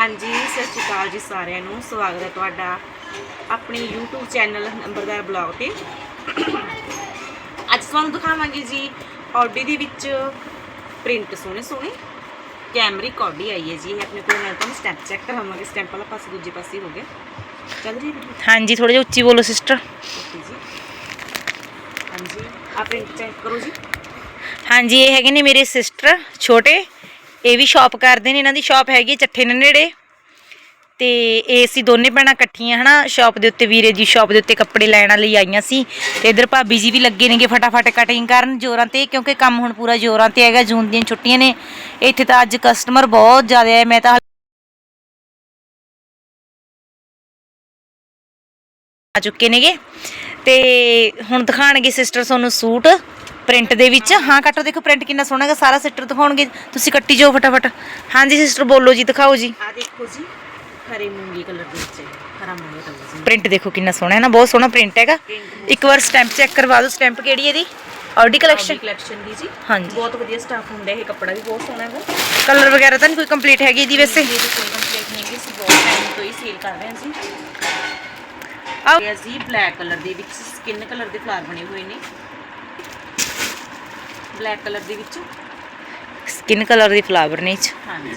ਹਾਂਜੀ ਸਤਿ ਸ਼੍ਰੀ ਅਕਾਲ ਜੀ ਸਾਰਿਆਂ ਨੂੰ। ਸਵਾਗਤ ਹੈ ਤੁਹਾਡਾ ਆਪਣੇ YouTube ਚੈਨਲ ਨੰਬਰਦਾਰ ਬਲੌਗ ਤੇ। ਅੱਜ ਤੁਹਾਨੂੰ ਦਿਖਾਵਾਂਗੇ ਜੀ ਆਡੀ ਦੇ ਵਿੱਚ ਪ੍ਰਿੰਟ ਸੋਹਣੇ ਸੋਹਣੇ ਕੈਮਰੀ ਕਾਡੀ ਆਈ ਹੈ ਜੀ। ਇਹ ਆਪਣੇ ਕੋਲ ਮੈਂ ਤੁਹਾਨੂੰ ਸਟੈਂਪ ਚੈੱਕ ਕਰਾਵਾਂਗੇ। ਸਟੈਂਪ ਵਾਲਾ ਪਾਸੇ ਦੂਜੇ ਪਾਸੇ ਹੋ ਗਿਆ। ਚੱਲ ਰਹੀ ਹੈ ਹਾਂਜੀ ਥੋੜਾ ਜਿਹਾ ਉੱਚੀ ਬੋਲੋ ਸਿਸਟਰ ਜੀ। ਹਾਂਜੀ ਆ ਪ੍ਰਿੰਟ ਚੈੱਕ ਕਰੋ ਜੀ। ਹਾਂਜੀ ਇਹ ਹੈਗੇ ਨੇ ਮੇਰੇ ਸਿਸਟਰ ਛੋਟੇ। ਇਹ ਵੀ ਸ਼ਾਪ ਕਰਦੇ ਨੇ, ਇਹਨਾਂ ਦੀ ਸ਼ਾਪ ਹੈਗੀ ਚੱਠੇ ਨੇ ਨੇੜੇ ਤੇ ਇਹ ਅਸੀਂ ਦੋਨੇ ਭੈਣਾਂ ਇਕੱਠੀਆਂ ਹਨਾ ਸ਼ਾਪ ਦੇ ਉੱਤੇ ਵੀਰੇ ਜੀ ਸ਼ਾਪ ਦੇ ਉੱਤੇ ਕੱਪੜੇ ਲੈਣ ਲਈ ਆਈਆਂ ਸੀ। ਤੇ ਇਧਰ ਭਾਬੀ ਜੀ ਵੀ ਲੱਗੇ ਨੇਗੇ ਫਟਾਫਟ ਕਟਿੰਗ ਕਰਨ ਜੋਰਾਂ ਤੇ, ਕਿਉਂਕਿ ਕੰਮ ਹੁਣ ਪੂਰਾ ਜੋਰਾਂ ਤੇ ਹੈਗਾ, ਜੂਨ ਦੀਆਂ ਛੁੱਟੀਆਂ ਨੇ। ਇੱਥੇ ਤਾਂ ਅੱਜ ਕਸਟਮਰ ਬਹੁਤ ਜ਼ਿਆਦਾ ਹੈ ਮੈਂ ਤਾਂ ਆ ਚੁੱਕੇ ਨੇਗੇ। ਤੇ ਹੁਣ ਦਿਖਾਣਗੇ ਸਿਸਟਰ ਤੁਹਾਨੂੰ ਸੂਟ। ਪ੍ਰਿੰਟ ਦੇ ਵਿੱਚ। ਹਾਂ ਕੱਟੋ ਦੇਖੋ ਪ੍ਰਿੰਟ ਕਿੰਨਾ ਸੋਹਣਾ ਹੈਗਾ ਸਾਰਾ ਸਿਸਟਰ ਦਿਖਾਉਣਗੇ। ਤੁਸੀਂ ਕੱਟੀ ਜਾਓ ਫਟਾਫਟ। ਹਾਂਜੀ ਸਿਸਟਰ ਬੋਲੋ ਜੀ ਦਿਖਾਓ ਜੀ। ਆ ਦੇਖੋ ਜੀ ਹਰੇ ਮੂੰਗੀ ਕਲਰ ਦੇ ਵਿੱਚ। ਹਰਾ ਮੂੰਗੀ ਕਲਰ ਜੀ ਪ੍ਰਿੰਟ ਦੇਖੋ ਕਿੰਨਾ ਸੋਹਣਾ ਹੈ ਨਾ ਬਹੁਤ ਸੋਹਣਾ ਪ੍ਰਿੰਟ ਹੈਗਾ। ਇੱਕ ਵਾਰ ਸਟੈਂਪ ਚੈੱਕ ਕਰਵਾ ਦਿਓ ਸਟੈਂਪ ਕਿਹੜੀ ਹੈ ਇਹਦੀ? ਆਡੀ ਕਲੈਕਸ਼ਨ ਕਲੈਕਸ਼ਨ ਦੀ ਜੀ। ਹਾਂਜੀ। ਬਹੁਤ ਵਧੀਆ ਸਟਾਫ ਹੁੰਦਾ ਇਹ ਕੱਪੜਾ ਵੀ ਬਹੁਤ ਸੋਹਣਾ ਹੈਗਾ। ਕਲਰ ਵਗੈਰਾ ਤਾਂ ਨਹੀਂ ਕੋਈ ਕੰਪਲੀਟ ਹੈਗੀ ਇਹਦੀ ਵੈਸੇ। ਕੋਈ ਕੰਪਲੀਟ ਨਹੀਂ ਹੈਗੀ ਅਸੀਂ ਬਹੁਤ ਟਾਈਮ ਤੋਂ ਹੀ ਸੇਲ ਕਰ ਰਹੇ ਹਾਂ ਜੀ। ਆਹ। ਇਹ ਜੀ ਬਲੈਕ ਕਲਰ ਦੇ ਵਿੱਚ ਸਕਿਨ ਕਲਰ ਦੇ ਫਲਾਰ ਬਣੇ ਹੋਏ ਨੇ। ਬਲੈਕ ਕਲਰ ਦੇ ਵਿੱਚ? ਸਕਿਨ ਕਲਰ ਦੀ ਫਲਾਵਰ ਨੇ ਇਹ 'ਚ। ਹਾਂਜੀ।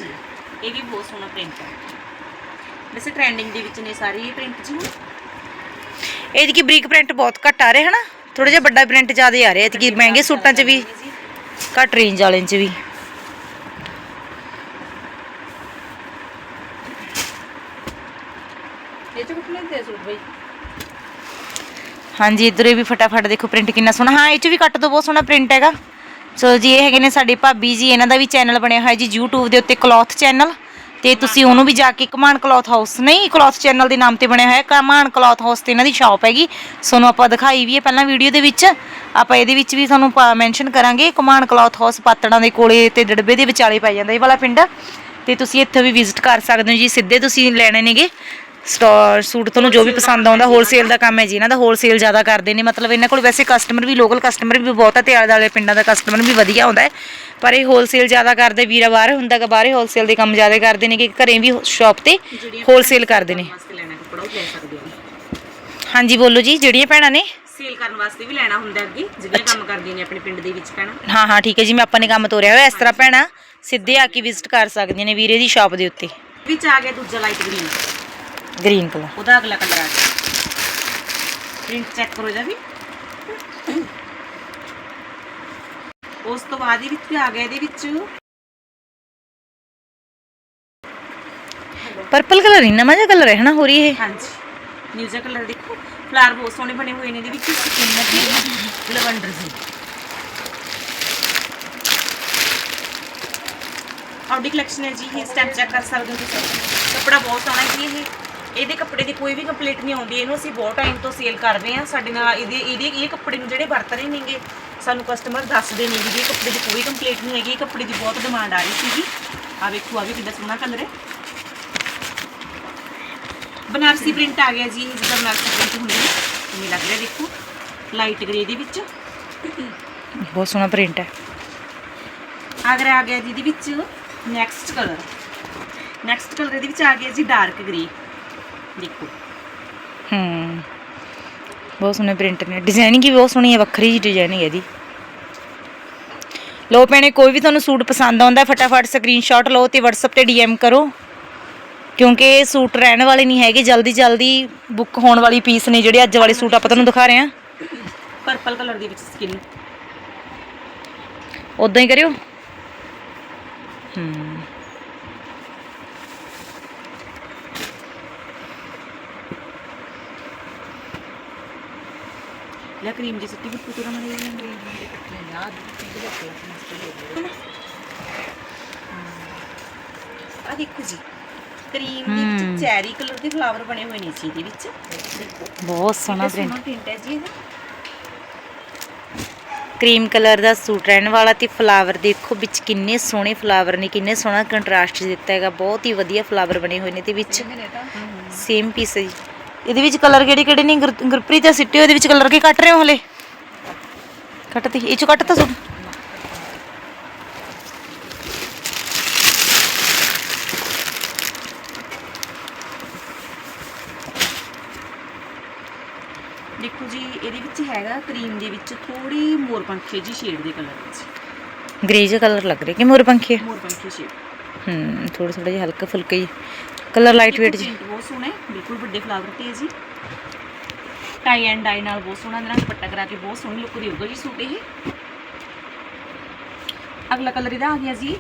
ਇਹ ਵੀ ਬਹੁਤ ਸੋਹਣਾ ਪ੍ਰਿੰਟ ਹੈ। ਵੈਸੇ ਟ੍ਰੈਂਡਿੰਗ ਦੇ ਵਿੱਚ ਨੇ ਸਾਰੇ ਇਹ ਪ੍ਰਿੰਟ ਜੀ ਹੁਣ। ਇਹਦੀ ਕੀ ਬਰੀਕ ਪ੍ਰਿੰਟ ਬਹੁਤ ਘੱਟ ਆ ਰਿਹਾ ਹਨਾ? ਥੋੜਾ ਜਿਹਾ ਵੱਡਾ ਪ੍ਰਿੰਟ ਜ਼ਿਆਦਾ ਆ ਰਿਹਾ। ਐਤਕੀ ਮਹਿੰਗੇ ਸੂਟਾਂ 'ਚ ਵੀ ਜੀ। ਘੱਟ ਰੇਂਜ ਵਾਲਿਆਂ 'ਚ ਵੀ। ਇਹ ਚ ਕਿੰਨੇ ਦੇ ਸੂਟ ਬਈ। ਹਾਂਜੀ ਇਧਰ ਇਹ ਵੀ ਫਟਾਫਟ ਦੇਖੋ ਪ੍ਰਿੰਟ ਕਿੰਨਾ ਸੋਹਣਾ। ਹਾਂ ਇਹ 'ਚ ਵੀ ਕੱਟ ਦੋ ਬਹੁਤ ਸੋਹਣਾ ਪ੍ਰਿੰਟ ਹੈਗਾ। ਸੋ ਜੀ, ਇਹ ਹੈਗੇ ਨੇ ਸਾਡੇ ਭਾਬੀ ਜੀ, ਇਹਨਾਂ ਦਾ ਵੀ ਚੈਨਲ ਬਣਿਆ ਹੋਇਆ ਜੀ, YouTube ਦੇ ਉੱਤੇ ਕਲੌਥ ਚੈਨਲ ਤੇ ਤੁਸੀਂ ਉਹਨੂੰ ਵੀ ਜਾ ਕੇ ਕਮਾਨ ਕਲੌਥ ਹਾਊਸ ਨਹੀਂ ਕਲੌਥ ਚੈਨਲ ਦੇ ਨਾਮ ਤੇ ਬਣਿਆ ਹੋਇਆ ਕਮਾਨ ਕਲੌਥ ਹਾਊਸ ਤੇ ਇਹਨਾਂ ਦੀ ਸ਼ਾਪ ਹੈਗੀ। ਸੋਨੂੰ ਆਪਾਂ ਦਿਖਾਈ ਵੀ ਹੈ ਪਹਿਲਾਂ ਵੀਡੀਓ ਦੇ ਵਿੱਚ। ਆਪਾਂ ਇਹਦੇ ਵਿੱਚ ਵੀ ਤੁਹਾਨੂੰ ਮੈਂਸ਼ਨ ਕਰਾਂਗੇ ਕਮਾਨ ਕਲੌਥ ਹਾਊਸ ਪਾਤੜਾਂ ਦੇ ਕੋਲੇ ਤੇ ਡੜਬੇ ਦੇ ਵਿਚਾਲੇ ਪੈ ਜਾਂਦਾ ਇਹ ਵਾਲਾ ਪਿੰਡ। ਤੇ ਤੁਸੀਂ ਇੱਥੇ ਵੀ ਵਿਜ਼ਿਟ ਕਰ ਸਕਦੇ ਹੋ ਜੀ, ਸਿੱਧੇ ਤੁਸੀਂ ਲੈਣੇ ਨੇਗੇ। ਸੂਟ ਤੁਹਾਨੂੰ ਜੋ ਵੀ ਪਸੰਦ ਆਉਂਦਾ ਹੋਲਸੇਲ ਦਾ ਕੰਮ ਹੈ ਜੀ। ਇਹਨਾਂ ਦਾ ਹੋਲਸੇਲ ਜ਼ਿਆਦਾ ਕਰਦੇ ਨੇ। ਮਤਲਬ ਇਹਨਾਂ ਕੋਲ ਵੈਸੇ ਕਸਟਮਰ ਵੀ ਲੋਕਲ ਕਸਟਮਰ ਵੀ ਬਹੁਤ ਹੈ ਤੇ ਆਲੇ ਦੁਆਲੇ ਪਿੰਡਾਂ ਦਾ ਕਸਟਮਰ ਵੀ ਵਧੀਆ ਆਉਂਦਾ ਹੈ। ਪਰ ਇਹ ਹੋਲਸੇਲ ਜ਼ਿਆਦਾ ਕਰਦੇ ਵੀਰਾ ਬਾਹਰ ਹੁੰਦਾ ਕਿ ਬਾਹਰੇ ਹੋਲਸੇਲ ਦੇ ਕੰਮ ਜ਼ਿਆਦਾ ਕਰਦੇ ਨੇ ਕਿ ਘਰੇ ਵੀ ਸ਼ਾਪ ਤੇ ਹੋਲਸੇਲ ਕਰਦੇ ਨੇ। ਹਾਂਜੀ ਬੋਲੋ ਜੀ ਜਿਹੜੀਆਂ ਭੈਣਾਂ ਨੇ। ਸੇਲ ਕਰਨ ਵਾਸਤੇ ਵੀ ਲੈਣਾ ਹੁੰਦਾ ਅੱਗੇ ਜਿਹੜੀਆਂ ਕੰਮ ਕਰਦੀਆਂ ਨੇ ਆਪਣੇ ਪਿੰਡ ਦੇ ਵਿੱਚ ਪੈਣਾ ਹਾਂ ਹਾਂ ਠੀਕ ਹੈ ਜੀ ਮੈਂ ਆਪਾਂ ਨੇ ਕੰਮ ਤੋਰਿਆ ਹੋਇਆ। ਇਸ ਤਰ੍ਹਾਂ ਭੈਣਾਂ ਸਿੱਧੇ ਆ ਕੇ ਵਿਜ਼ਿਟ ਕਰ ਸਕਦੀਆਂ ਨੇ ਵੀਰੇ ਦੀ ਸ਼ਾਪ ਦੇ ਉੱਤੇ। ਵਿੱਚ ਆ ਗਿਆ ਦੂਜਾ ਲਾਈਟ ਗ੍ਰੀਨ ਗ੍ਰੀਨ ਕਲਰ ਉਹਦਾ ਅਗਲਾ ਕਲਰ ਆ ਗਿਆ। ਪ੍ਰਿੰਟ ਚੈੱਕ ਕਰੋ ਇਹਦਾ ਵੀ। ਉਸ ਤੋਂ ਬਾਅਦ ਇਹ ਵਿੱਚ ਆ ਗਿਆ ਇਹਦੇ ਵਿੱਚ। ਪਰਪਲ ਕਲਰ ਇੰਨਾ ਮਜ਼ਾ ਕਲਰ ਹੈ ਹਨਾ ਹੋ ਰਹੀ ਇਹ। ਹਾਂਜੀ। ਨਿਊਜ਼ਾ ਕਲਰ ਦੇਖੋ। ਫਲਾਰ ਬਹੁਤ ਸੋਹਣੇ ਬਣੇ ਹੋਏ ਨੇ ਇਹਦੇ ਵਿੱਚ। ਸਕਿਨ ਤੇ ਲਵੰਡਰ ਜੀ। ਆਡੀ ਕਲੈਕਸ਼ਨ ਹੈ ਜੀ ਇਹ ਸਟੈਂਪ ਚੈੱਕ ਕਰ ਸਕਦੇ ਹੋ ਤੁਸੀਂ। ਕੱਪੜਾ ਬਹੁਤ ਸੋਹਣਾ ਹੈ ਜੀ ਇਹ। ਇਹਦੇ ਕੱਪੜੇ ਦੀ ਕੋਈ ਵੀ ਕੰਪਲੀਟ ਨਹੀਂ ਆਉਂਦੀ ਇਹਨੂੰ ਅਸੀਂ ਬਹੁਤ ਟਾਈਮ ਤੋਂ ਸੇਲ ਕਰ ਰਹੇ ਹਾਂ। ਸਾਡੇ ਨਾਲ ਇਹਦੇ ਇਹਦੇ ਇਹ ਕੱਪੜੇ ਨੂੰ ਜਿਹੜੇ ਵਰਤ ਰਹੇ ਨੇਗੇ ਸਾਨੂੰ ਕਸਟਮਰ ਦੱਸਦੇ ਨੇ ਵੀ ਇਹ ਕੱਪੜੇ ਦੀ ਕੋਈ ਕੰਪਲੀਟ ਨਹੀਂ ਹੈਗੀ ਇਹ ਕੱਪੜੇ ਦੀ ਬਹੁਤ ਡਿਮਾਂਡ ਆ ਰਹੀ ਸੀਗੀ। ਆ ਵੇਖੋ ਆ ਵੀ ਕਿੰਨਾ ਸੋਹਣਾ ਕਲਰ ਹੈ। ਬਨਾਰਸੀ ਪ੍ਰਿੰਟ ਆ ਗਿਆ ਜੀ ਇਹ ਜਿੱਦਾਂ ਬਨਾਰਸੀ ਪ੍ਰਿੰਟ ਹੁੰਦੀ ਹੈ ਕਿਵੇਂ ਲੱਗ ਰਿਹਾ ਦੇਖੋ ਲਾਈਟ ਗ੍ਰੇ ਦੇ ਵਿੱਚ। ਬਹੁਤ ਸੋਹਣਾ ਪ੍ਰਿੰਟ ਹੈ। ਅਗਰ ਆ ਗਿਆ ਜੀ ਇਹਦੇ ਵਿੱਚ ਨੈਕਸਟ ਕਲਰ ਨੈਕਸਟ ਕਲਰ ਇਹਦੇ ਵਿੱਚ ਆ ਗਿਆ ਜੀ ਡਾਰਕ ਗ੍ਰੇ ਦੇਖੋ ਹੂੰ। ਬਹੁਤ ਸੋਹਣੇ ਪ੍ਰਿੰਟ ਨੇ। ਡਿਜ਼ਾਈਨਿੰਗ ਵੀ ਬਹੁਤ ਸੋਹਣੀ ਹੈ ਵੱਖਰੀ ਜਿਹੀ ਡਿਜ਼ਾਈਨਿੰਗ ਹੈ ਇਹਦੀ। ਲੋ ਭੈਣੇ ਕੋਈ ਵੀ ਤੁਹਾਨੂੰ ਸੂਟ ਪਸੰਦ ਆਉਂਦਾ ਫਟਾਫਟ ਸਕਰੀਨਸ਼ਾਟ ਲਓ ਤੇ WhatsApp ਤੇ DM ਕਰੋ। ਕਿਉਂਕਿ ਇਹ ਸੂਟ ਰਹਿਣ ਵਾਲੇ ਨਹੀਂ ਹੈਗੇ ਜਲਦੀ ਜਲਦੀ ਬੁੱਕ ਹੋਣ ਵਾਲੀ ਪੀਸ ਨੇ ਜਿਹੜੇ ਅੱਜ ਵਾਲੇ ਸੂਟ ਆਪਾਂ ਤੁਹਾਨੂੰ ਦਿਖਾ ਰਹੇ ਹਾਂ। ਪਰਪਲ ਕਲਰ ਦੇ ਵਿੱਚ ਸਕਿਨ ਉਦਾਂ ਹੀ ਕਰਿਓ। ਹੂੰ। ਜੀ ਸਿੱਟੀ ਬਿੱਕੂ ਤੁਰਾ ਮਣੀ ਯਾਦ ਆ। ਦੇਖੋ ਜੀ ਕਰੀਮ ਦੇ। ਵਿੱਚ ਚੈਰੀ ਕਲਰ ਦੇ ਫਲਾਵਰ ਬਣੇ ਹੋਏ ਨੇ ਜੀ ਇਹਦੇ ਵਿੱਚ। ਦੇਖੋ ਬਹੁਤ ਸੋਹਣਾ ਪ੍ਰਿੰਟ ਹੈ ਜੀ ਕਰੀਮ ਕਲਰ ਦਾ ਸੂਟ ਰਹਿਣ ਵਾਲਾ ਤੇ ਫਲਾਵਰ ਦੇਖੋ ਵਿੱਚ ਕਿੰਨੇ ਸੋਹਣੇ ਫਲਾਵਰ ਨੇ ਕਿੰਨੇ ਸੋਹਣਾ ਕੰਟਰਾਸਟ ਦਿੱਤਾ ਹੈਗਾ ਬਹੁਤ ਹੀ ਵਧੀਆ ਫਲਾਵਰ ਬਣੇ ਹੋਏ ਨੇ ਤੇ ਵਿੱਚ। ਸੇਮ ਪੀਸ ਹੈ ਜੀ। ਇਹਦੇ ਵਿੱਚ ਕਲਰ ਕਿਹੜੇ ਕਿਹੜੇ ਨੇ? ਗੁਰਪ੍ਰੀਤ ਇਹ ਸਿੱਟੇ ਉਹਦੇ ਵਿੱਚ ਕਲਰ ਕੀ ਕੱਟ ਰਹੇ ਹੋ ਹਲੇ? ਕੱਟਤੀ ਇਹ ਚੋਂ ਕੱਟਤਾ ਸੁਣ ਦੇਖੋ ਜੀ ਇਹਦੇ ਵਿੱਚ ਹੈਗਾ ਕਰੀਮ ਦੇ ਵਿੱਚ ਥੋੜੀ ਮੋਰ ਪੰਖੇ ਜੀ ਸ਼ੇਡ ਦੇ ਕਲਰ ਵਿੱਚ। ਗ੍ਰੇ ਕਲਰ ਲੱਗ ਰਿਹਾ ਕਿ ਮੋਰ ਪੰਖੀ? ਮੋਰ ਪੰਖੇ ਸ਼ੇਡ ਹੂੰ ਥੋੜਾ ਥੋੜਾ ਜਿਹਾ ਹਲਕਾ ਫੁਲਕਾ ਹੀ। ਕਲਰ ਲਾਈਟ ਵੇਟ ਜੀ। ਬਹੁਤ ਸੋਹਣਾ ਹੈ ਬਿਲਕੁਲ ਵੱਡੇ ਫਲਾਵਰ ਤੇ ਹੈ ਜੀ। ਟਾਈ ਐਂਡ ਡਾਈ ਨਾਲ ਬਹੁਤ ਸੋਹਣਾ ਨਾਲ ਦੁਪੱਟਾ ਕਰਾ ਕੇ ਬਹੁਤ ਸੋਹਣੀ ਲੁੱਕ ਦੇਊਗਾ ਜੀ ਸੂਟ ਇਹ। ਅਗਲਾ ਕਲਰ ਇਹਦਾ ਆ ਗਿਆ ਜੀ।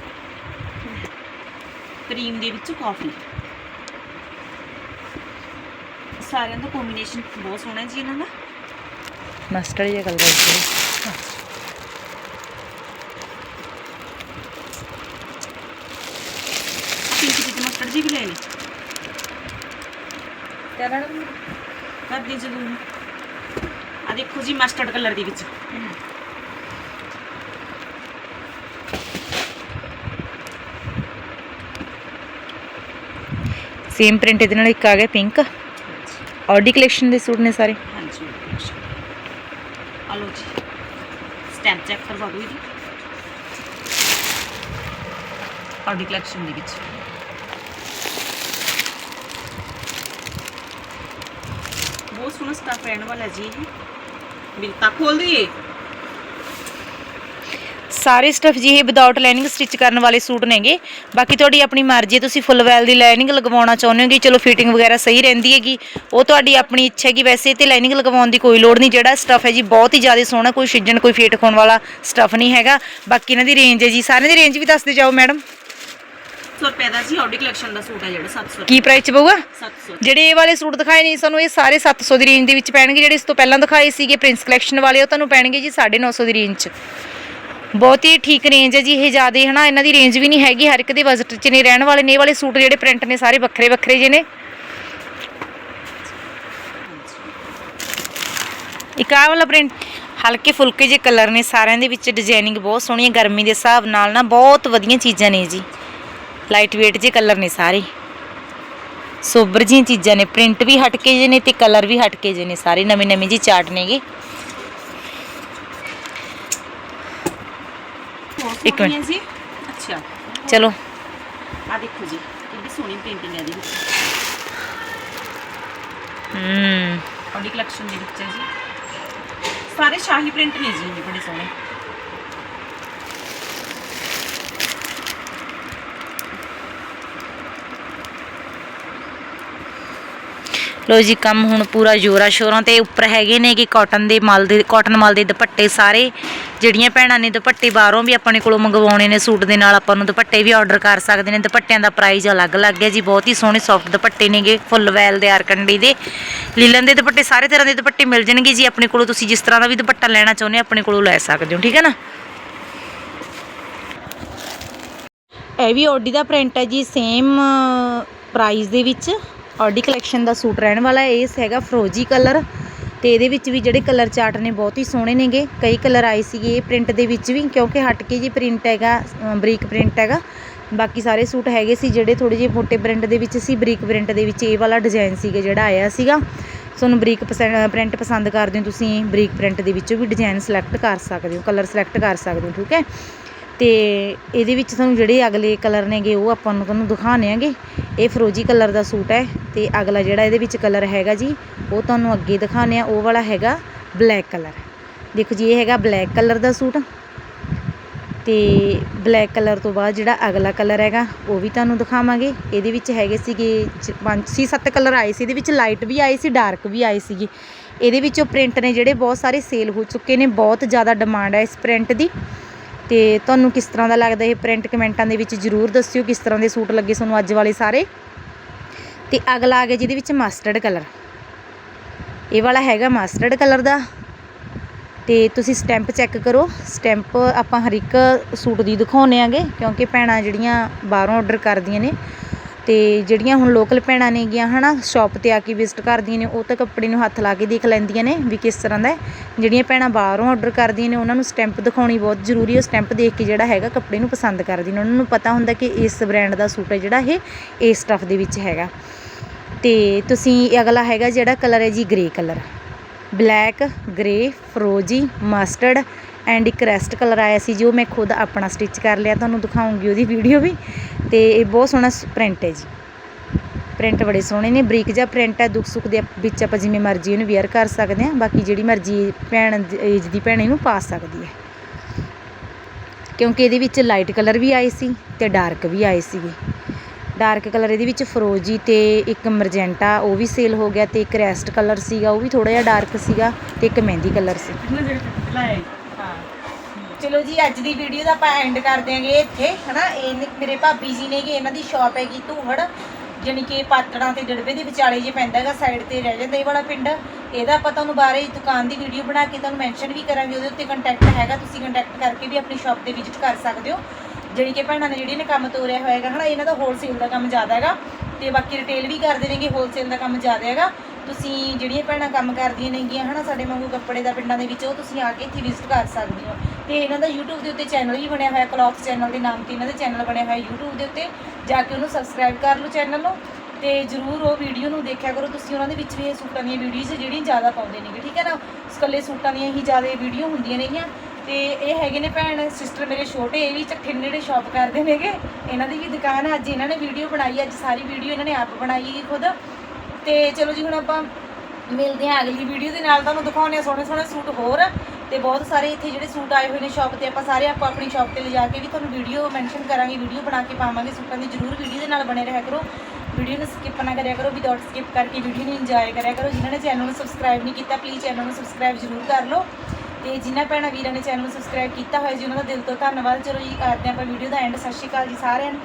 ਕਰੀਮ ਦੇ ਵਿੱਚ ਕਾਫੀ ਸਾਰਿਆਂ ਦਾ ਕੰਬੀਨੇਸ਼ਨ ਬਹੁਤ ਸੋਹਣਾ ਜੀ ਇਹਨਾਂ ਦਾ। ਮਸਟਰਡ ਜਿਹਾ ਕਲਰ ਹੈ ਪਿੰਕ ਮਸਟਰਡ ਜੀ ਵੀ ਲੈ ਲਈ ਕਰ ਦੀ ਜ਼ਰੂਰ। ਆ ਦੇਖੋ ਜੀ ਮਸਟਰਡ ਕਲਰ ਦੇ ਵਿੱਚ। ਸੇਮ ਪ੍ਰਿੰਟ ਇਹਦੇ ਨਾਲ ਇੱਕ ਆ ਗਿਆ ਪਿੰਕ ਆਡੀ ਕਲੈਕਸ਼ਨ ਦੇ ਸੂਟ ਨੇ ਸਾਰੇ। ਹਾਂਜੀ। ਆ ਲਓ ਜੀ। ਸਟੈਂਪ ਚੈੱਕ ਕਰਵਾ ਦਿਓ ਇਹਦੀ। ਆਡੀ ਕਲੈਕਸ਼ਨ ਦੇ ਵਿੱਚ। ਬਹੁਤ ਸੋਹਣਾ ਸਟਾਫ ਰਹਿਣ ਵਾਲਾ ਜੀ ਇਹ। ਬਿਲ ਸਾਰੇ ਸਟਫ ਜੀ ਇਹ ਵਿਦਆਊਟ ਲਾਈਨਿੰਗ ਸਟਿਚ ਕਰਨ ਵਾਲੇ ਸੂਟ ਨੇਗੇ। ਬਾਕੀ ਤੁਹਾਡੀ ਆਪਣੀ ਮਰਜ਼ੀ ਹੈ, ਤੁਸੀਂ ਫੁੱਲ ਵੈਲ ਦੀ ਲਾਈਨਿੰਗ ਲਗਵਾਉਣਾ ਚਾਹੁੰਦੇ ਹੋਗੇ ਚਲੋ ਫਿਟਿੰਗ ਵਗੈਰਾ ਸਹੀ ਰਹਿੰਦੀ ਹੈਗੀ। ਉਹ ਤੁਹਾਡੀ ਆਪਣੀ ਇੱਛਾ ਹੈਗੀ ਵੈਸੇ ਤੇ ਲਾਈਨਿੰਗ ਲਗਵਾਉਣ ਦੀ ਕੋਈ ਲੋੜ ਨਹੀਂ। ਜਿਹੜਾ ਸਟਫ ਹੈ ਜੀ, ਬਹੁਤ ਹੀ ਜ਼ਿਆਦਾ ਸੋਹਣਾ, ਕੋਈ ਛਿੱਜਣ ਕੋਈ ਫੇਟ ਖਾਣ ਵਾਲਾ ਸਟਫ ਨਹੀਂ ਹੈਗਾ। ਬਾਕੀ ਇਹਨਾਂ ਦੀ ਰੇਂਜ ਹੈ ਜੀ। ਸਾਰਿਆਂ ਦੀ ਰੇਂਜ ਵੀ ਦੱਸਦੇ ਜਾਓ ਮੈਡਮ 100 ਰੁਪਏ ਦਾ ਜੀ ਆਡੀ ਕਲੈਕਸ਼ਨ ਦਾ ਸੂਟ ਹੈ ਜਿਹੜਾ 700 ਕੀ ਪ੍ਰਾਈਸ ਚ ਪਊਗਾ? 700 ਜਿਹੜੇ ਇਹ ਵਾਲੇ ਸੂਟ ਦਿਖਾਏ ਨਹੀਂ ਸਾਨੂੰ ਇਹ ਸਾਰੇ 700 ਦੀ ਰੇਂਜ ਦੇ ਵਿੱਚ ਪੈਣਗੇ ਜਿਹੜੇ ਇਸ ਤੋਂ ਪਹਿਲਾਂ ਦਿਖਾਏ ਸੀਗੇ ਪ੍ਰਿੰਸ ਕਲੈਕਸ਼ਨ ਵਾਲੇ ਉਹ ਤੁਹਾਨੂੰ ਪੈਣਗੇ ਜੀ 950 ਦੀ ਰੇਂਜ 'ਚ। ਬਹੁਤ ਹੀ ਠੀਕ ਰੇਂਜ ਹੈ ਜੀ ਇਹ ਜ਼ਿਆਦੇ ਹਨਾ ਇਹਨਾਂ ਦੀ ਰੇਂਜ ਵੀ ਨਹੀਂ ਹੈਗੀ ਹਰ ਇੱਕ ਦੇ ਬਜਟ 'ਚ ਨੇ ਰਹਿਣ ਵਾਲੇ ਨੇ ਇਹ ਵਾਲੇ ਸੂਟ ਜਿਹੜੇ ਪ੍ਰਿੰਟ ਨੇ ਸਾਰੇ ਵੱਖਰੇ ਵੱਖਰੇ ਜਿਹੇ ਨੇ। ਇੱਕ ਆਹ ਵਾਲਾ ਪ੍ਰਿੰਟ ਹਲਕੇ ਫੁਲਕੇ ਜਿਹੇ ਕਲਰ ਨੇ ਸਾਰਿਆਂ ਦੇ ਵਿੱਚ ਡਿਜ਼ਾਈਨਿੰਗ ਬਹੁਤ ਸੋਹਣੀ ਹੈ ਗਰਮੀ ਦੇ ਹਿਸਾਬ ਨਾਲ ਨਾ ਬਹੁਤ ਵਧੀਆ ਚੀਜ਼ਾਂ ਨੇ ਜੀ। ਲਾਈਟ weight ਜਿਹੇ ਕਲਰ ਨੇ ਸਾਰੇ। ਸੋਬਰ ਜਿਹੀਆਂ ਚੀਜ਼ਾਂ ਨੇ ਪ੍ਰਿੰਟ ਵੀ ਹਟਕੇ ਜੇ ਨੇ ਤੇ ਕਲਰ ਵੀ ਹਟਕੇ ਜੇ ਨੇ ਸਾਰੇ ਨਵੇਂ ਨਵੇਂ ਜੀ ਚਾਰਟ ਨੇਗੇ। ਇੱਕ ਮਿੰਟ। ਹੈ ਜੀ। ਅੱਛਾ। ਚਲੋ। ਆ ਦੇਖੋ ਜੀ ਕਿੰਨੀ ਸੋਹਣੀ ਪੇਂਟਿੰਗ ਹੈ ਇਹਦੀ ਹੂੰ। ਆਡੀ ਕਲੈਕਸ਼ਨ ਦੇ ਵਿੱਚ ਹੈ ਜੀ। ਸਾਰੇ ਸ਼ਾਹੀ ਪ੍ਰਿੰਟ ਨੇ ਜੀ ਇਹ ਬੜੇ ਸੋਹਣੇ। ਲੋ ਜੀ, ਕੰਮ ਹੁਣ ਪੂਰਾ ਜੋਰਾ ਸ਼ੋਰਾਂ ਤੇ ਉੱਪਰ ਹੈਗੇ ਨੇ ਕਿ ਕਾਟਨ ਦੇ ਮਾਲ ਦੇ ਕਾਟਨ ਮਾਲ ਦੇ ਦੁਪੱਟੇ ਸਾਰੇ। ਜਿਹੜੀਆਂ ਭੈਣਾਂ ਨੇ ਦੁਪੱਟੇ ਬਾਹਰੋਂ ਵੀ ਆਪਣੇ ਕੋਲੋਂ ਮੰਗਵਾਉਣੇ ਨੇ, ਸੂਟ ਦੇ ਨਾਲ ਆਪਾਂ ਨੂੰ ਦੁਪੱਟੇ ਵੀ ਆਰਡਰ ਕਰ ਸਕਦੇ ਨੇ। ਦੁਪੱਟਿਆਂ ਦਾ ਪ੍ਰਾਈਸ ਅਲੱਗ-ਅਲੱਗ ਹੈ ਜੀ, ਬਹੁਤ ਹੀ ਸੋਹਣੇ ਸੌਫਟ ਦੁਪੱਟੇ ਨੇਗੇ ਫੁੱਲ ਵੈਲ ਦੇ ਆਰਕੰਡੀ ਦੇ। ਲੀਲਨ ਦੇ ਦੁਪੱਟੇ ਸਾਰੇ ਤਰ੍ਹਾਂ ਦੇ ਦੁਪੱਟੇ ਮਿਲ ਜਾਣਗੇ ਜੀ, ਆਪਣੇ ਕੋਲੋਂ ਤੁਸੀਂ ਜਿਸ ਤਰ੍ਹਾਂ ਦਾ ਵੀ ਦੁਪੱਟਾ ਲੈਣਾ ਚਾਹੁੰਦੇ ਆਪਣੇ ਕੋਲੋਂ ਲੈ ਸਕਦੇ ਹੋ, ਠੀਕ ਹੈ ਨਾ? ਇਹ ਵੀ ਓਡੀ ਦਾ ਪ੍ਰਿੰਟ ਹੈ ਜੀ ਸੇਮ ਪ੍ਰਾਈਸ ਦੇ ਵਿੱਚ। ਓਡੀ ਕਲੈਕਸ਼ਨ ਦਾ ਸੂਟ ਰਹਿਣ ਵਾਲਾ ਹੈ ਇਸ ਹੈਗਾ ਫਰੋਜੀ ਕਲਰ ਤੇ ਇਹਦੇ ਵਿੱਚ ਵੀ ਜਿਹੜੇ ਕਲਰ ਚਾਰਟ ਨੇ ਬਹੁਤ ਹੀ ਸੋਹਣੇ ਨੇਗੇ। ਕਈ ਕਲਰ ਆਏ ਸੀਗੇ ਇਹ ਪ੍ਰਿੰਟ ਦੇ ਵਿੱਚ ਵੀ, ਕਿਉਂਕਿ ਹਟ ਕੇ ਜੀ ਪ੍ਰਿੰਟ ਹੈਗਾ ਬਰੀਕ ਪ੍ਰਿੰਟ ਹੈਗਾ। ਬਾਕੀ ਸਾਰੇ ਸੂਟ ਹੈਗੇ ਸੀ ਜਿਹੜੇ ਥੋੜੇ ਜਿਹੇ ਮੋਟੇ ਪ੍ਰਿੰਟ ਦੇ ਵਿੱਚ ਸੀ, ਬਰੀਕ ਪ੍ਰਿੰਟ ਦੇ ਵਿੱਚ ਇਹ ਵਾਲਾ ਡਿਜ਼ਾਈਨ ਸੀਗਾ ਜਿਹੜਾ ਆਇਆ ਸੀਗਾ। ਤੁਹਾਨੂੰ ਬਰੀਕ ਪ੍ਰਿੰਟ ਪਸੰਦ ਕਰਦੇ ਹੋ ਤੁਸੀਂ, ਬਰੀਕ ਪ੍ਰਿੰਟ ਦੇ ਵਿੱਚੋਂ ਵੀ ਡਿਜ਼ਾਈਨ ਸਿਲੈਕਟ ਕਰ ਸਕਦੇ ਹੋ ਕਲਰ ਸਿਲੈਕਟ ਕਰ ਸਕਦੇ ਹੋ, ਠੀਕ ਹੈ? ਅਤੇ ਇਹਦੇ ਵਿੱਚ ਤੁਹਾਨੂੰ ਜਿਹੜੇ ਅਗਲੇ ਕਲਰ ਨੇਗੇ ਉਹ ਆਪਾਂ ਨੂੰ ਤੁਹਾਨੂੰ ਦਿਖਾਣੇ ਆਂਗੇ। ਇਹ ਫਰੋਜੀ ਕਲਰ ਦਾ ਸੂਟ ਹੈ ਅਤੇ ਅਗਲਾ ਜਿਹੜਾ ਇਹਦੇ ਵਿੱਚ ਕਲਰ ਹੈਗਾ ਜੀ, ਉਹ ਤੁਹਾਨੂੰ ਅੱਗੇ ਦਿਖਾਉਂਦੇ ਆ। ਉਹ ਵਾਲਾ ਹੈਗਾ ਬਲੈਕ ਕਲਰ ਦੇਖੋ ਜੀ, ਇਹ ਹੈਗਾ ਬਲੈਕ ਕਲਰ ਦਾ ਸੂਟ। ਤੇ ਬਲੈਕ ਕਲਰ ਤੋਂ ਬਾਅਦ ਜਿਹੜਾ ਅਗਲਾ ਕਲਰ ਹੈਗਾ, ਉਹ ਵੀ ਤੁਹਾਨੂੰ ਦਿਖਾਵਾਂਗੇ। ਇਹਦੇ ਵਿੱਚ ਹੈਗੇ ਸੀਗੇ ਚ- ਪੰਜ ਛੇ ਸੱਤ ਕਲਰ ਆਏ ਸੀ। ਇਹਦੇ ਵਿੱਚ ਲਾਈਟ ਵੀ ਆਏ ਸੀ ਡਾਰਕ ਵੀ ਆਏ ਸੀਗੇ। ਇਹਦੇ ਵਿੱਚੋਂ ਪ੍ਰਿੰਟ ਨੇ ਜਿਹੜੇ ਬਹੁਤ ਸਾਰੇ ਸੇਲ ਹੋ ਚੁੱਕੇ ਨੇ। ਬਹੁਤ ਜ਼ਿਆਦਾ ਡਿਮਾਂਡ ਹੈ ਇਸ ਪ੍ਰਿੰਟ ਦੀ। ਤੇ ਤੁਹਾਨੂੰ ਕਿਸ ਤਰ੍ਹਾਂ ਦਾ ਲੱਗਦਾ ਇਹ ਪ੍ਰਿੰਟ ਕਮੈਂਟਾਂ ਦੇ ਵਿੱਚ ਜਰੂਰ ਦੱਸਿਓ, ਕਿਸ ਤਰ੍ਹਾਂ ਦੇ ਸੂਟ ਲੱਗੇ ਤੁਹਾਨੂੰ ਅੱਜ ਵਾਲੇ ਸਾਰੇ। ਤੇ ਅਗਲਾ ਆ ਗਿਆ ਜਿਹਦੇ ਵਿੱਚ ਮਸਟਰਡ ਕਲਰ ਇਹ ਵਾਲਾ ਹੈਗਾ ਮਸਟਰਡ ਕਲਰ ਦਾ। ਤੇ ਤੁਸੀਂ ਸਟੈਂਪ ਚੈੱਕ ਕਰੋ। ਸਟੈਂਪ ਆਪਾਂ ਹਰ ਇੱਕ ਸੂਟ ਦੀ ਦਿਖਾਉਨੇ ਆਂਗੇ, ਕਿਉਂਕਿ ਭੈਣਾਂ ਜਿਹੜੀਆਂ ਬਾਹਰੋਂ ਆਰਡਰ ਕਰਦੀਆਂ ਨੇ ਅਤੇ ਜਿਹੜੀਆਂ ਹੁਣ ਲੋਕਲ ਭੈਣਾਂ ਨੇਗੀਆਂ ਹੈ ਨਾ ਸ਼ੋਪ ਤੇ ਆ ਕੇ ਵਿਜ਼ਿਟ ਕਰਦੀਆਂ ਨੇ, ਉਹ ਤਾਂ ਕੱਪੜੇ ਨੂੰ ਹੱਥ ਲਾ ਕੇ ਦੇਖ ਲੈਂਦੀਆਂ ਨੇ ਵੀ ਕਿਸ ਤਰ੍ਹਾਂ ਦਾ ਜਿਹੜੀਆਂ ਭੈਣਾਂ ਬਾਹਰੋਂ ਆਰਡਰ ਕਰਦੀਆਂ ਨੇ, ਉਹਨਾਂ ਨੂੰ ਸਟੈਂਪ ਦਿਖਾਉਣੀ ਬਹੁਤ ਜ਼ਰੂਰੀ ਹੈ। ਸਟੈਂਪ ਦੇਖ ਕੇ ਜਿਹੜਾ ਹੈਗਾ ਕੱਪੜੇ ਨੂੰ ਪਸੰਦ ਕਰਦੀਆਂ ਨੇ। ਉਹਨਾਂ ਨੂੰ ਪਤਾ ਹੁੰਦਾ ਕਿ ਇਸ ਬ੍ਰਾਂਡ ਦਾ ਸੂਟ ਹੈ ਜਿਹੜਾ ਇਹ ਇਸ ਸਟਫ ਦੇ ਵਿੱਚ ਹੈਗਾ। ਤੇ ਤੁਸੀਂ ਅਗਲਾ ਹੈਗਾ ਜਿਹੜਾ ਕਲਰ ਹੈ ਜੀ ਗ੍ਰੇ ਕਲਰ ਬਲੈਕ ਗ੍ਰੇ ਫਰੋਜੀ ਮਸਟਰਡ ਐਂਡ ਇੱਕ ਰੈਸਟ ਕਲਰ ਆਇਆ ਸੀ ਜੀ ਉਹ ਮੈਂ ਖੁਦ ਆਪਣਾ ਸਟਿਚ ਕਰ ਲਿਆ। ਤੁਹਾਨੂੰ ਦਿਖਾਉਂਗੀ ਉਹਦੀ ਵੀਡੀਓ ਵੀ। ਤੇ ਇਹ ਬਹੁਤ ਸੋਹਣਾ ਪ੍ਰਿੰਟ ਹੈ ਜੀ। ਪ੍ਰਿੰਟ ਬੜੇ ਸੋਹਣੇ ਨੇ। ਬਰੀਕ ਜਿਹਾ ਪ੍ਰਿੰਟ ਹੈ। ਦੁੱਖ ਸੁੱਖ ਦੇ ਵਿੱਚ ਆਪਾਂ ਜਿਵੇਂ ਮਰਜ਼ੀ ਇਹਨੂੰ ਵੇਅਰ ਕਰ ਸਕਦੇ ਹਾਂ। ਬਾਕੀ ਜਿਹੜੀ ਮਰਜ਼ੀ ਭੈਣ ਏਜ ਦੀ ਭੈਣ ਇਹਨੂੰ ਪਾ ਸਕਦੀ ਹੈ। ਕਿਉਂਕਿ ਇਹਦੇ ਵਿੱਚ ਲਾਈਟ ਕਲਰ ਵੀ ਆਏ ਸੀ ਤੇ ਡਾਰਕ ਵੀ ਆਏ ਸੀਗੇ। ਡਾਰਕ ਕਲਰ ਇਹਦੇ ਵਿੱਚ ਫਰੋਜੀ ਤੇ ਇੱਕ ਮਰਜੈਂਟਾ ਉਹ ਵੀ ਸੇਲ ਹੋ ਗਿਆ ਤੇ ਇੱਕ ਰੈਸਟ ਕਲਰ ਸੀਗਾ, ਉਹ ਵੀ ਥੋੜਾ ਜਿਹਾ ਡਾਰਕ ਸੀਗਾ ਤੇ ਇੱਕ ਮਹਿੰਦੀ ਕਲਰ ਸੀ। ਚਲੋ ਜੀ, ਅੱਜ ਦੀ ਵੀਡੀਓ ਦਾ ਆਪਾਂ ਐਂਡ ਕਰ ਦਿਆਂਗੇ ਇੱਥੇ, ਹਨਾ? ਇਹ ਨੇ- ਮੇਰੇ ਭਾਬੀ ਜੀ ਨੇਗੇ, ਇਹਨਾਂ ਦੀ ਸ਼ਾਪ ਹੈਗੀ ਧੂਹੜ ਜਾਣੀ ਕਿ ਪਾਤੜਾਂ ਤੇ ਡੜਬੇ ਦੇ ਵਿਚਾਲੇ ਜੇ ਪੈਂਦਾ ਹੈਗਾ ਸਾਈਡ ਤੇ ਰਹਿ ਜਾਂਦਾ ਇਹ ਵਾਲਾ ਪਿੰਡ। ਇਹਦਾ ਆਪਾਂ ਤੁਹਾਨੂੰ ਬਾਰੇ ਦੁਕਾਨ ਦੀ ਵੀਡੀਓ ਬਣਾ ਕੇ ਤੁਹਾਨੂੰ ਮੈਂਸ਼ਨ ਵੀ ਕਰਾਂਗੇ, ਉਹਦੇ ਉੱਤੇ ਕੰਟੈਕਟ ਹੈਗਾ, ਤੁਸੀਂ ਕੰਟੈਕਟ ਕਰਕੇ ਵੀ ਆਪਣੀ ਸ਼ਾਪ ਤੇ ਵਿਜ਼ਿਟ ਕਰ ਸਕਦੇ ਹੋ। ਜਿਹੜੀ ਕਿ ਭੈਣਾਂ ਨੇ ਜਿਹੜੀ ਨੇ ਕੰਮ ਤੋਰਿਆ ਹੋਇਆ ਹੈਗਾ, ਹਨਾ? ਇਹਨਾਂ ਦਾ ਹੋਲਸੇਲ ਦਾ ਕੰਮ ਜ਼ਿਆਦਾ ਹੈਗਾ, ਤੇ ਬਾਕੀ ਰਿਟੇਲ ਵੀ ਕਰਦੇ ਨੇਗੇ ਹੋਲਸੇਲ ਦਾ ਕੰਮ ਜ਼ਿਆਦਾ ਹੈਗਾ। ਤੁਸੀਂ ਜਿਹੜੀਆਂ ਭੈਣਾਂ ਕੰਮ ਕਰਦੀਆਂ ਨੇਗੀਆਂ, ਹਨਾ, ਸਾਡੇ ਵਾਂਗੂ ਕੱਪੜੇ ਦਾ ਪਿੰਡਾਂ ਦੇ ਵਿੱਚ, ਉਹ ਤੁਸੀਂ ਆ ਕੇ ਇੱਥੇ ਵਿਜ਼ਿਟ ਕਰ ਸਕਦੇ ਹੋ। ਤੇ ਇਹਨਾਂ ਦਾ YouTube ਦੇ ਉੱਤੇ ਚੈਨਲ ਵੀ ਬਣਿਆ ਹੋਇਆ ਕਲੌਥ ਚੈਨਲ ਦੇ ਨਾਮ ਤੇ ਇਹਨਾਂ ਦਾ ਚੈਨਲ ਬਣਿਆ ਹੋਇਆ YouTube ਦੇ ਉੱਤੇ, ਜਾ ਕੇ ਉਹਨੂੰ ਸਬਸਕ੍ਰਾਈਬ ਕਰ ਲਓ ਚੈਨਲ ਨੂੰ ਤੇ ਜਰੂਰ ਉਹ ਵੀਡੀਓ ਨੂੰ ਦੇਖਿਆ ਕਰੋ, ਤੁਸੀਂ ਉਹਨਾਂ ਦੇ ਵਿੱਚ ਵੀ ਇਹ ਸੂਟਾਂ ਦੀਆਂ ਵੀਡੀਓਜ਼ ਜਿਹੜੀਆਂ ਜ਼ਿਆਦਾ ਪਾਉਂਦੇ ਨੇਗੇ, ਠੀਕ ਹੈ ਨਾ? ਇਕੱਲੇ ਸੂਟਾਂ ਦੀਆਂ ਹੀ ਜ਼ਿਆਦਾ ਵੀਡੀਓ ਹੁੰਦੀਆਂ ਨੇਗੀਆਂ ਤੇ ਇਹ ਹੈਗੇ ਨੇ ਭੈਣ ਸਿਸਟਰ ਮੇਰੇ ਛੋਟੇ, ਇਹ ਵੀ ਚੱਠੇ ਨੇੜੇ ਸ਼ਾਪ ਕਰਦੇ ਨੇਗੇ। ਇਹਨਾਂ ਦੀ ਵੀ ਦੁਕਾਨ ਹੈ ਅੱਜ ਇਹਨਾਂ ਨੇ ਵੀਡੀਓ ਬਣਾਈ, ਅੱਜ ਸਾਰੀ ਵੀਡੀਓ ਇਹਨਾਂ ਨੇ ਆਪ ਬਣਾਈ ਹੈ ਖੁਦ। ਤੇ ਚਲੋ ਜੀ ਹੁਣ ਆਪਾਂ ਮਿਲਦੇ ਹਾਂ ਅਗਲੀ ਵੀਡੀਓ ਦੇ ਨਾਲ, ਤੁਹਾਨੂੰ ਦਿਖਾਉਂਦੇ ਹਾਂ ਸੋਹਣੇ ਸੋਹਣੇ ਸੂਟ ਹੋਰ। ਤੇ ਬਹੁਤ ਸਾਰੇ ਇੱਥੇ ਜਿਹੜੇ ਸੂਟ ਆਏ ਹੋਏ ਨੇ ਸ਼ਾਪ ਤੇ, ਆਪਾਂ ਸਾਰੇ ਆਪਾਂ ਆਪਣੀ ਸ਼ਾਪ ਤੇ ਲਿਜਾ ਕੇ ਵੀ ਤੁਹਾਨੂੰ ਵੀਡੀਓ ਮੈਂਸ਼ਨ ਕਰਾਂਗੇ ਵੀਡੀਓ ਬਣਾ ਕੇ ਪਾਵਾਂਗੇ, ਸੂਟਾਂ ਦੀ ਜਰੂਰ ਵੀਡੀਓ ਦੇ ਨਾਲ ਬਣੇ ਰਹਿਆ ਕਰੋ। ਵੀਡੀਓ ਨੂੰ ਸਕਿਪ ਨਾ ਕਰਿਆ ਕਰੋ ਵਿਦਆਊਟ ਸਕਿਪ ਕਰਕੇ ਵੀਡੀਓ ਨੂੰ ਇੰਜੋਏ ਕਰਿਆ ਕਰੋ। ਜਿਨ੍ਹਾਂ ਨੇ ਚੈਨਲ ਨੂੰ ਸਬਸਕ੍ਰਾਈਬ ਨਹੀਂ ਕੀਤਾ ਪਲੀਜ਼ ਚੈਨਲ ਨੂੰ ਸਬਸਕ੍ਰਾਈਬ ਜਰੂਰ ਕਰ ਲਓ। ਤੇ ਜਿਨ੍ਹਾਂ ਭੈਣਾਂ ਵੀਰਾਂ ਨੇ ਚੈਨਲ ਨੂੰ ਸਬਸਕ੍ਰਾਈਬ ਕੀਤਾ ਹੋਇਆ ਜੀ, ਉਹਨਾਂ ਦਾ ਦਿਲ ਤੋਂ ਧੰਨਵਾਦ। ਚਲੋ ਜੀ, ਕਰਦੇ ਹਾਂ ਆਪਾਂ ਵੀਡੀਓ ਦਾ ਐਂਡ ਸਤਿ ਸ਼੍ਰੀ ਅਕਾਲ ਜੀ ਸਾਰਿਆਂ ਨੂੰ।